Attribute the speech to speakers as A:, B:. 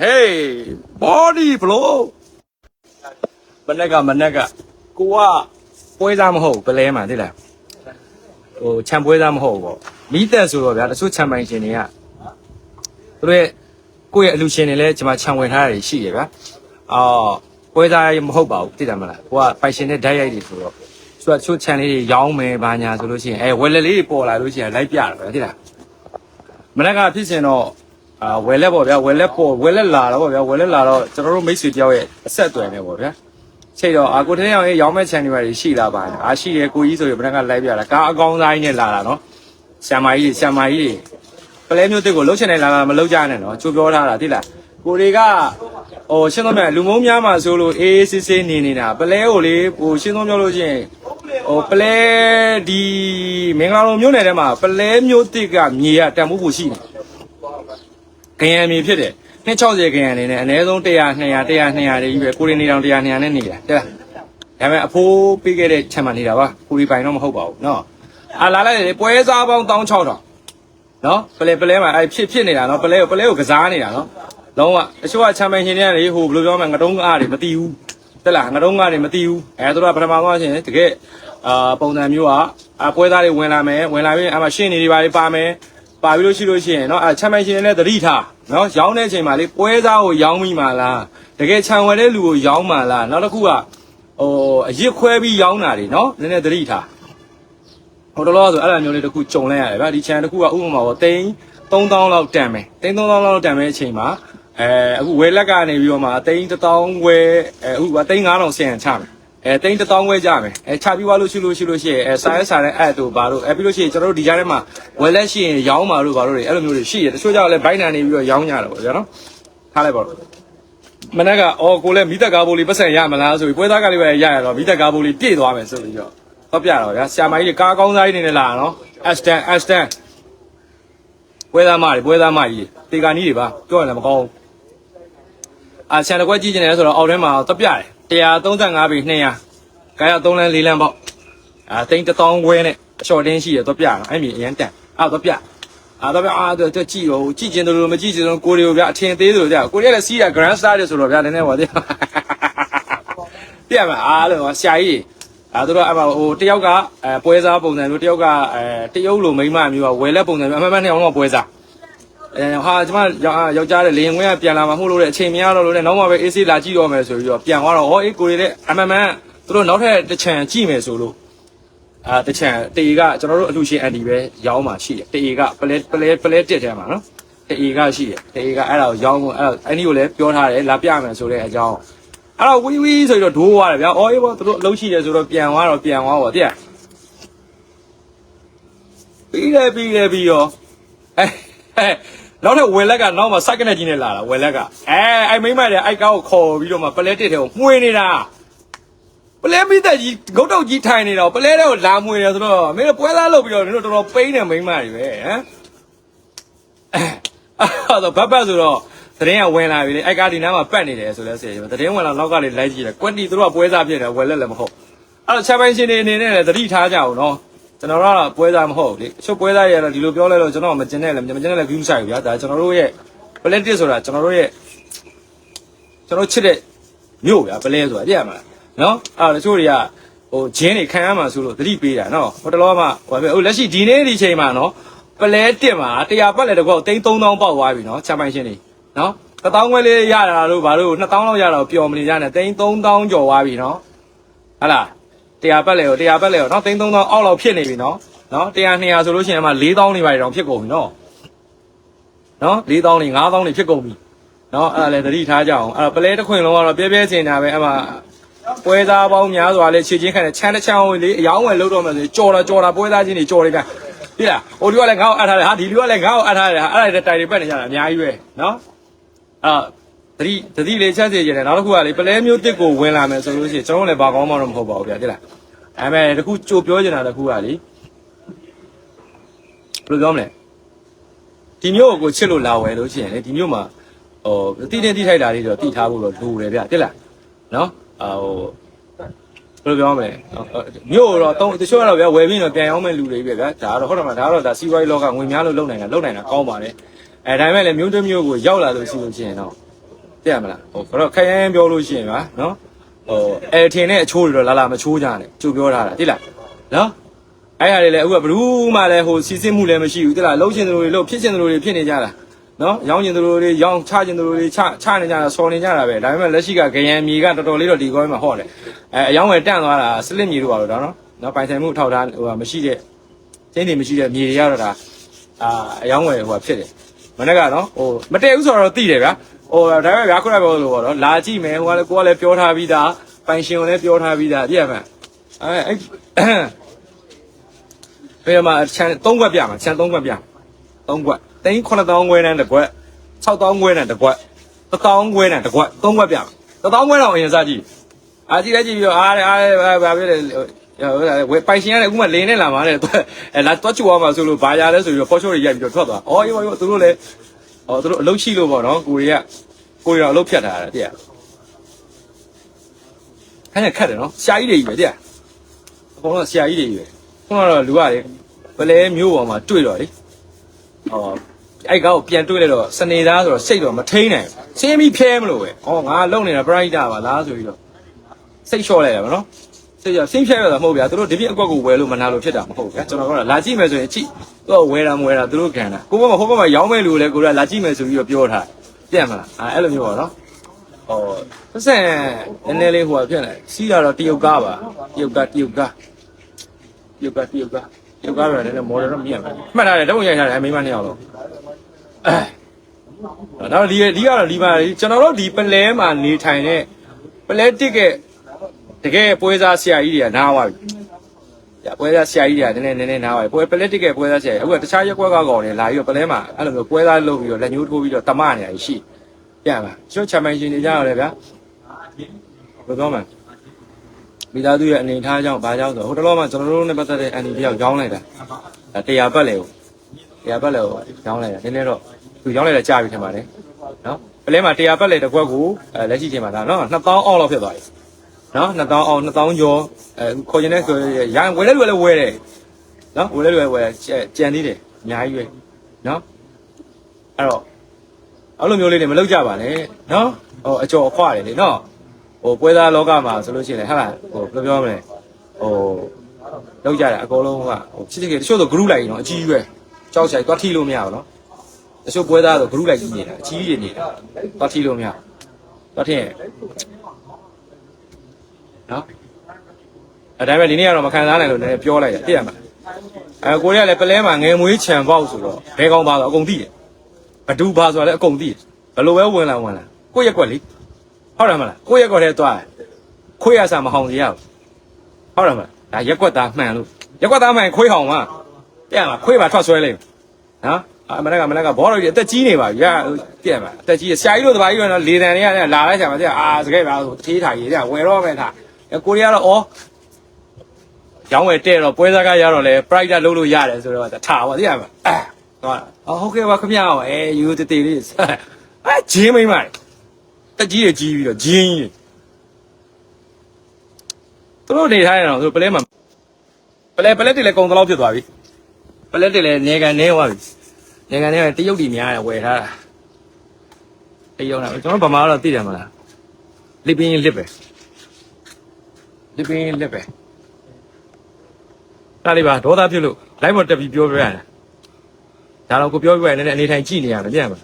A: Hey body flow မနေ့ကမနေ့ကကိုကပွဲသားမဟုတ်ပလဲမှာသိလားဟိုခြံပွဲသားမဟုတ်ပေါ့မိသက်ဆိုတော့ဗျာတချို့ခြံပိုင်ရှင်တွေကသူတို့ရဲ့ကိုယ့်ရဲ့အလူရှင်တွေလည်းကျွန်မခြံဝင်ထားတာရှိရဗျာအော်ပွဲသားမဟုတ်ပါဘူးသိတယ်မလားကိုကပိုင်ရှင်နဲ့ဓာတ်ရိုက်တွေဆိုတော့သူကတချို့ခြံလေးတွေရောင်းမယ်ဘာညာဆိုလို့ရှိရင်အဲဝယ်လက်လေးတွေပေါ်လာလို့ရှိရင်လိုက်ပြတယ်ဗျာသိလားမနေ့ကဖြစ်စင်တော့ အာဝယ်လက်ပေါ့ဗျာဝယ်လက်ပေါ်ဝယ်လက်လာတော့ပေါ့ဗျာဝယ်လက်လာတော့ကျွန်တော်တို့မိတ်ဆွေတယောက်ရဲ့အဆက်အသွယ်နဲ့ပေါ့ဗျာချိန်တော့အာကိုတင်းအောင်ရဲ့ရောင်းမဲ့ channel တွေရှိလာပါတယ်အားရှိတယ်ကိုကြီးဆိုရင်ဘယ်နှကလိုက်ပြတာကားအကောင်းစားကြီးနဲ့လာတာနော်ဆံမကြီးဆံမကြီးပလဲမျိုးတစ်ကိုလှုပ်ချင်တယ်လာလာမလှုပ်ကြနဲ့နော်ကြိုးပြောထားတာသိလားကိုတွေကဟိုရှင်းတော့မြလူမုံများမှာဆိုလို့အေးအေးဆေးဆေးနေနေတာပလဲကိုလေဟိုရှင်းတော့ပြောလို့ချင်းဟိုပလဲဒီမင်္ဂလာလုံးမြို့နယ်ထဲမှာပလဲမျိုးတစ်ကမြေရတန်ဖိုးဖို့ရှိတယ် ခရံမြေဖြစ်တယ်260ခရံနေနဲ့အနည်းဆုံး100 200 100 200တွေကြီးပဲကိုရီနေတောင်100 200နဲ့နေတာတဲ့လားဒါပေမဲ့အဖိုးပေးခဲ့တဲ့ချက်မှနေတာပါကိုရီပိုင်တော့မဟုတ်ပါဘူးเนาะအာလာလိုက်တယ်ပွဲစားပေါင်း16000เนาะပလဲပလဲမှာအဲဖြစ်ဖြစ်နေတာเนาะပလဲကိုပလဲကိုကစားနေတာเนาะလုံးဝအချို့ကချမ်ပီယံရှင်တွေကလေဟိုဘယ်လိုပြောမလဲငတုံးကားတွေမတီးဘူးတက်လားငတုံးကားတွေမတီးဘူးအဲတို့ကပထမဆုံးရှင်တကယ်အာပုံစံမျိုးကအပွဲသားတွေဝင်လာမယ်ဝင်လာပြီးအမှရှင်းနေတွေပါပါမယ် ပါပြီးလို့ရှိလို့ရှိရင်เนาะအဲချမ်းမိုင်ရှင်လည်းသတိထားเนาะရောင်းတဲ့အချိန်မှာလေပွဲစားကိုရောင်းမိမှာလားတကယ်ခြံဝယ်တဲ့လူကိုရောင်းမှာလားနောက်တစ်ခုကဟိုအရစ်ခွဲပြီးရောင်းတာတွေเนาะနည်းနည်းသတိထားဟိုတလောဆိုအဲ့လိုမျိုးလေးတစ်ခုကြုံလိုက်ရတယ်ဗျဒီခြံတစ်ခုကဥပမာပေါ့တိန်း3000လောက်တန်မယ်တိန်း3000လောက်တန်မယ်အချိန်မှာအဲအခုဝယ်လက်ကနေပြီးတော့မှတိန်း1000ဝယ်အဲအခုကတိန်း9000ဆင်ချမယ် အဲတိန်း1000ဝယ်ကြမယ်အဲချပြီးသွားလို့ရှိလို့ရှိလို့ရှိရင်အဲစားရဲစားရဲအဲ့တို့ဘာလို့အဲပြီးလို့ရှိရင်ကျွန်တော်တို့ဒီကြားထဲမှာဝယ်လက်ရှိရင်ရောင်းပါလို့ဘာလို့တွေအဲ့လိုမျိုးတွေရှိတယ်တချို့ကြောင့်လည်းဘိုင်းနံနေပြီးတော့ရောင်းကြတယ်ပေါ့ဗျာနော်ထားလိုက်ပါတော့မနေ့ကအော်ကိုလည်းမိသက်ကားဘိုးလေးပတ်စံရမလားဆိုပြီးပွဲသားကလေးပဲရရတော့မိသက်ကားဘိုးလေးပြည့်သွားမယ်ဆိုပြီးတော့ဟောပြတော့ဗျာဆရာမကြီးကားကောင်းစားကြီးနေနေလာနော်အက်စတန်အက်စတန်ပွဲသားမတွေပွဲသားမကြီးတေကာနီးတွေပါပြောရင်လည်းမကောင်းဘူးအာဆန်တကွက်ကြည့်နေတယ်ဆိုတော့အောက်ထဲမှာတော့ပြတယ် 135ပြီ200ကာရ3လမ်း4လမ်းပေါ့အာတိန်1000ဝဲနဲ့အလျှော်တင်းရှိတယ်တော့ပြတော့အဲ့မြေအရင်တန်အဲ့တော့ပြအာတော့ပြအာတော့ကြည့်ရောကြည့်ကျင်တယ်လို့မကြည့်ကျင်တော့ကိုရီကိုဗျအထင်သေးတယ်လို့ဗျကိုရီကလည်းစီးတာ grand star တယ်ဆိုတော့ဗျနည်းနည်းပါသေးပြမှာအားလို့ဆရာကြီးအဲတို့တော့အမဟိုတယောက်ကအဲပွဲစားပုံစံမျိုးတယောက်ကအဲတရုပ်လိုမိန်းမမျိုးကဝယ်လက်ပုံစံမျိုးအမှန်မှန်နဲ့အောင်တော့ပွဲစား အဲဟာကျမယောက်ျားတဲ့လေရင်ခွင်းကပြန်လာမှာမဟုတ်လို့တဲ့အချိန်မရတော့လို့တဲ့နောက်မှပဲအေးဆေးလာကြည့်တော့မယ်ဆိုပြီးတော့ပြန်သွားတော့ဟောအေးကိုရီတဲ့အမှန်မှန်သူတို့နောက်ထပ်တစ်ချံကြည့်မယ်ဆိုလို့အာတစ်ချံတေကကျွန်တော်တို့အလှရှင်အန်ဒီပဲရောင်းมาရှိတယ်တေကပလဲပလဲပလဲတစ်ထဲမှာနော်တေကရှိတယ်တေကအဲ့ဒါကိုရောင်းဖို့အဲ့ဒါအန်ဒီကိုလည်းပြောထားတယ်လာပြမယ်ဆိုတဲ့အကြောင်းအဲ့တော့ဝီဝီဆိုပြီးတော့ဒိုးသွားတယ်ဗျာ။အော်အေးဘောသူတို့အလုပ်ရှိတယ်ဆိုတော့ပြန်သွားတော့ပြန်သွားပါတဲ့။ပြီးတယ်ပြီးတယ်ပြီးရောအဲအဲ နောက်ထပ်ဝယ်လက်ကနောက်မှစိုက်ကနဲ့ကြီးနဲ့လာတာဝယ်လက်ကအဲအဲ့မိမ့်မတဲ့အိုက်ကောက်ကိုခေါ်ပြီးတော့မှပလဲတစ်တဲ့ကိုမှွေနေတာပလဲမိသက်ကြီးဂုတ်တုတ်ကြီးထိုင်နေတော့ပလဲတဲ့ကိုလာမှွေတယ်ဆိုတော့မင်းတို့ပွဲသားလုပ်ပြီးတော့မင်းတို့တော်တော်ပိန်းနေမိမ့်မတွေပဲဟမ်အဲ့တော့ဘတ်ဘတ်ဆိုတော့တရင်ကဝင်လာပြီလေအိုက်ကားဒီနားမှာပတ်နေတယ်ဆိုလဲဆရာကြီးတရင်ဝင်လာနောက်ကလေးလိုက်ကြည့်တယ်ကွက်တီသူတို့ကပွဲစားဖြစ်တယ်ဝယ်လက်လည်းမဟုတ်အဲ့တော့ချက်ပိုင်းရှင်တွေအနေနဲ့လည်းသတိထားကြအောင်နော် ကျွန်တော်တို့ကပွဲစားမဟုတ်လေအချုပ်ပွဲစားတွေကတော့ဒီလိုပြောလဲလို့ကျွန်တော်မကျင်နဲ့လည်းမကျင်နဲ့လည်း view ဆိုင်ဗျာဒါကျွန်တော်တို့ရဲ့ planet ဆိုတာကျွန်တော်တို့ရဲ့ကျွန်တော်ချစ်တဲ့မြို့ဗျာပလဲဆိုတာသိရမလားနော်အဲ့တော့တချို့တွေကဟိုဂျင်းတွေခံရမှာဆိုလို့သတိပေးတာနော်ဟိုတလောမှဟိုဟိုလက်ရှိဒီနေ့ဒီချိန်မှာနော်ပလဲတက်မှာတရားပတ်လဲတကောက်သိန်း3000ပေါက်သွားပြီနော်ချက်ပိုင်းရှင်တွေနော်တထောင်ခွဲလေးရတာလို့ဘာလို့2000လောက်ရတာကိုပျော်မနေကြနဲ့သိန်း3000ကျော်သွားပြီနော်ဟဟလား တရားပတ်လေကိုတရားပတ်လေကိုနော်သိန်း3000အောက်လောက်ဖြစ်နေပြီနော်နော်100 200ဆိုလို့ရှိရင်အမှ4000နေပါတောင်ဖြစ်ကုန်ပြီနော်နော်4000နေ5000နေဖြစ်ကုန်ပြီနော်အဲ့ဒါလည်းသတိထားကြအောင်အဲ့တော့ပလဲတစ်ခွင်လုံးကတော့ပြဲပြဲချင်တာပဲအမှပွဲသားပေါင်းများစွာလေးခြေချင်းခံတဲ့ချမ်းတစ်ချမ်းဝင်လေးအယောင်းဝယ်လို့တော့မယ်ဆိုကြော်တာကြော်တာပွဲသားချင်းတွေကြော်နေကြပြီလားဟိုလူကလည်းငါ့ကိုအပ်ထားတယ်ဟာဒီလူကလည်းငါ့ကိုအပ်ထားတယ်ဟာအဲ့ဒါတွေတိုင်တွေပတ်နေကြတာအများကြီးပဲနော်အာတတိတတိလေးချက်စီကျင်တယ်နောက်တစ်ခုကလေပလဲမျိုးတစ်ကိုဝင်လာမယ်ဆိုလို့ရှိရင်ကျွန်တော်တို့လည်းဘာကောင်းမှတော့မဟုတ်ပါဘူးဗျာတိလား အဲမဲ့တခုကြိုပြောချင်တာတခုကလေဘယ်လိုပြောမလဲဒီမျိုးကိုချစ်လို့လာဝယ်လို့ရှိရင်လေဒီမျိုးမှာဟိုတိတင်တိထိုက်တာလေးတော့တိထားဖို့တော့လိုတယ်ဗျာတိလားနော်အာဟိုဘယ်လိုပြောမလဲမျိုးတော့တုံးတချို့ကတော့ဗျာဝယ်ပြီးတော့ပြန်ရောက်မဲ့လူတွေပဲဗျာဒါကတော့ဟုတ်တယ်မဒါကတော့ဒါစီးပွားရေးလောကငွေများလို့လုံနိုင်တာလုံနိုင်တာကောင်းပါတယ်အဲဒါပေမဲ့လည်းမျိုးတစ်မျိုးကိုရောက်လာလို့ရှိလို့ရှိရင်တော့သိရမလားဟိုကတော့ခရမ်းပြောလို့ရှိရင်ပါနော် ဟိုအဲထင်တဲ့အချိုးတွေတော့လာလာမချိုးကြနဲ့ကြိုပြောထားတာသိလားနော်အဲ့ဟာတွေလည်းအခုကဘလူးမှလည်းဟိုစီစစ်မှုလည်းမရှိဘူးသိလားလှုပ်ရှင်သူတွေလှုပ်ဖြစ်ရှင်သူတွေဖြစ်နေကြတာနော်ရောင်းကျင်သူတွေရောင်းချကျင်သူတွေချချနေကြတာဆော်နေကြတာပဲဒါပေမဲ့လက်ရှိကဂရန်မြေကတော်တော်လေးတော့ဒီကောင်းမှာဟော့တယ်အဲအယောင်းဝယ်တန့်သွားတာစလစ်မြေတို့ပါတော့နော်နော်ပိုင်ဆိုင်မှုထောက်ထားဟိုမရှိတဲ့ကျင်းနေမရှိတဲ့မြေတွေရတော့ဒါအာအယောင်းဝယ်ဟိုဖြစ်တယ်မနေ့ကနော်ဟိုမတည့်ဘူးဆိုတော့သိတယ်ဗျာ ဟိုဒါပေမဲ့ဗျာခုနကပြောလို့ပေါ့နော်လာကြည့်မယ်ဟိုကလည်းကိုကလည်းပြောထားပြီးသားပိုင်ရှင်ကလည်းပြောထားပြီးသားသိရမလားအဲအဲ့ဘယ်မှာချန်၃ခွက်ပြမှာချန်၃ခွက်ပြ၃ခွက်သိန်း9000ခွဲနဲ့တစ်ခွက်6000ခွဲနဲ့တစ်ခွက်1000ခွဲနဲ့တစ်ခွက်၃ခွက်ပြမှာ1000ခွဲတော့အရင်စကြည့်အာကြည့်လိုက်ကြည့်ပြီးတော့အားအားဘာဖြစ်လဲဟိုပိုင်ရှင်ကလည်းအခုမှလင်းနေလာမှာတဲ့အဲလာတွတ်ချူအောင်မှာဆိုလို့ဘာရလဲဆိုပြီးတော့ဖော်ချိုးတွေရိုက်ပြီးတော့ထွက်သွား။အော်ရောရောသူတို့လည်း ဟောသူတို့အလုတ်ရှိလို့ပေါ့နော်ကိုရီးယားကိုရီးယားအလုတ်ဖြတ်ထားတာတဲ့။အဲ့ဒါခက်တယ်နော်။ရှာကြီးတွေကြီးပဲတဲ့အကုန်လုံးရှာကြီးတွေကြီးပဲ။ခုနကတော့လူကလေပလဲမျိုးပေါ်မှာတွေ့တော့လေ။ဟောအဲ့ကောက်ပြန်တွေ့လိုက်တော့စနေသားဆိုတော့စိတ်တော့မထိန်နိုင်ဘူး။စင်းပြီးဖျဲမလို့ပဲ။ဟောငါလုံနေတာပရိုက်တာပါလားဆိုပြီးတော့စိတ်လျှော့လိုက်တယ်ဗောနော်။ စိတ်ရဆင်းဖြဲရတာမဟုတ်ဗျာသူတို့ဒီပြအကွက်ကိုဝယ်လို့မနာလို့ဖြစ်တာမဟုတ်ဗျာကျွန်တော်ကလာကြည့်မယ်ဆိုရင်ကြည့်သူကဝယ်တာမဝယ်တာသူတို့ခံတာကိုဘမဟိုဘမရောင်းမဲ့လူလည်းကိုကလာကြည့်မယ်ဆိုပြီးတော့ပြောထားပြတ်မလားအဲအဲ့လိုမျိုးပါနော်ဟောပတ်စံနည်းနည်းလေးဟိုကဖြစ်နေစီးတာတော့တရုတ်ကားပါတရုတ်ကားတရုတ်ကားတရုတ်ကားတရုတ်ကားတရုတ်ကားပဲလည်းမော်ဒယ်တော့မြင်ပါမှတ်ထားတယ်တုံးရိုက်ထားတယ်မိမနှစ်ယောက်လုံးအဲတော့ဒီဒီကတော့ဒီပါကျွန်တော်တို့ဒီပလဲမှာနေထိုင်တဲ့ပလဲတစ်က တကယ်ပွဲစားဆရာကြီးတွေကနားသွားပြီ။ကြာပွဲစားဆရာကြီးတွေကနည်းနည်းနည်းနည်းနားသွားပြီ။ပွဲပလက်တစ်ကပွဲစားဆရာကြီးအခုကတခြားရက်ကွက်ကကောင်တွေလာပြီးတော့ပလဲမှာအဲ့လိုမျိုးပွဲစားလုပ်ပြီးတော့လက်ညှိုးထိုးပြီးတော့တမနေရရှိ။ပြန်ပါ။ကျွတ်ချမိုင်ရှင်တွေကြရတယ်ဗျာ။ဘယ်တော့မှမိသားစုရဲ့အနေထားကြောင့်ဘာကြောင့်ဆိုဟိုတလောမှကျွန်တော်တို့နဲ့ပတ်သက်တဲ့အန်ဒီတယောက်ရောင်းလိုက်တာ။အဲတရားပတ်လေကိုတရားပတ်လေကိုရောင်းလိုက်တာနည်းနည်းတော့သူရောင်းလိုက်တာကြာပြီထင်ပါတယ်။နော်ပလဲမှာတရားပတ်လေတစ်ခွက်ကိုအဲလက်ရှိချိန်မှာဒါနော်2000အောက်လောက်ဖြစ်သွားပြီ။ နော်2000အောင်2000ကျော်အဲခေါ်ရင်လည်းဆိုရန်ဝယ်လဲလွယ်လဲဝယ်တယ်နော်ဝယ်လဲလွယ်ဝယ်ကြံသေးတယ်အများကြီးပဲနော်အဲ့တော့အဲ့လိုမျိုးလေးတွေမလုပ်ကြပါနဲ့နော်ဟိုအကျော်အခွတယ်လေနော်ဟိုပွဲသားလောကမှာဆိုလို့ရှိရင်လေဟာလားဟိုဘယ်လိုပြောမလဲဟိုလောက်ကြတယ်အကုန်လုံးကဟိုချစ်ချစ်ကတချို့ဆို group လိုက်နော်အကြီးကြီးပဲကြောက်ချင်သွားထိလို့မရဘူးနော်တချို့ပွဲသားဆို group လိုက်ကြီးနေတာအကြီးကြီးနေနေတာသွားထိလို့မရသွားထိရင် နော်အဲဒါပေမဲ့ဒီနေ့ကတော့မခံစားနိုင်လို့လည်းပြောလိုက်တယ်သိရမလားအဲကိုရီးယားလည်းပလဲမှာငယ်မွေးခြံပေါက်ဆိုတော့ဘဲကောင်းပါဆိုအကုန်သိတယ်ဘဒူပါဆိုတော့လည်းအကုန်သိတယ်ဘယ်လိုပဲဝင်လာဝင်လာကိုယ့်ရက်ကွက်လေဟုတ်တယ်မလားကိုယ့်ရက်ကွက်ထဲသွားတယ်ခွေးရစာမဟောင်စီရဘူးဟုတ်တယ်မလားဒါရက်ကွက်သားမှန်လို့ရက်ကွက်သားမှန်ခွေးဟောင်မှာသိရမလားခွေးပါထွက်ဆွဲလိုက်နော်အမနက်ကမနက်ကဘောတော်ကြီးအသက်ကြီးနေပါပြီရသိရမလားအသက်ကြီးဆရာကြီးတို့တပါးကြီးတော့လေတန်တွေကလာလိုက်ချင်ပါသိအာစကဲပါဆိုထေးထားကြီးတဲ့ဝယ်တော့မယ်ထား ကိုရီးယားတော့ဩရောင်းဝယ်တဲ့တော့ပွဲစားကရတော့လဲ pride လုပ်လို့ရတယ်ဆိုတော့ထားပါသိရမလားအဲတော့ဟုတ်ကဲ့ပါခင်ဗျာအဲယူတတေလေးအဲဂျင်းမိမ့်ပါတက်ကြီးရကြီးပြီးတော့ဂျင်းကြီးသူတို့နေထားရတော့သူပလဲမှာပလဲပလဲတွေလည်းကုံတလောက်ဖြစ်သွားပြီပလဲတွေလည်းနေကန်နေသွားပြီနေကန်နေတရုတ်တီများတယ်ဝယ်ထားတာတရုတ်လားကျွန်တော်ဗမာတော့သိတယ်မလားလစ်ပင်းလစ်ပဲ လစ်ပင်းလစ်ပဲဒါလေးပါဒေါသပြုတ်လို့ live ပေါ်တက်ပြီးပြောပြရတယ်ဒါတော့ကိုပြောပြရတယ်နည်းနည်းအနေထိုင်ကြည့်နေရတယ်ပြန်ပါ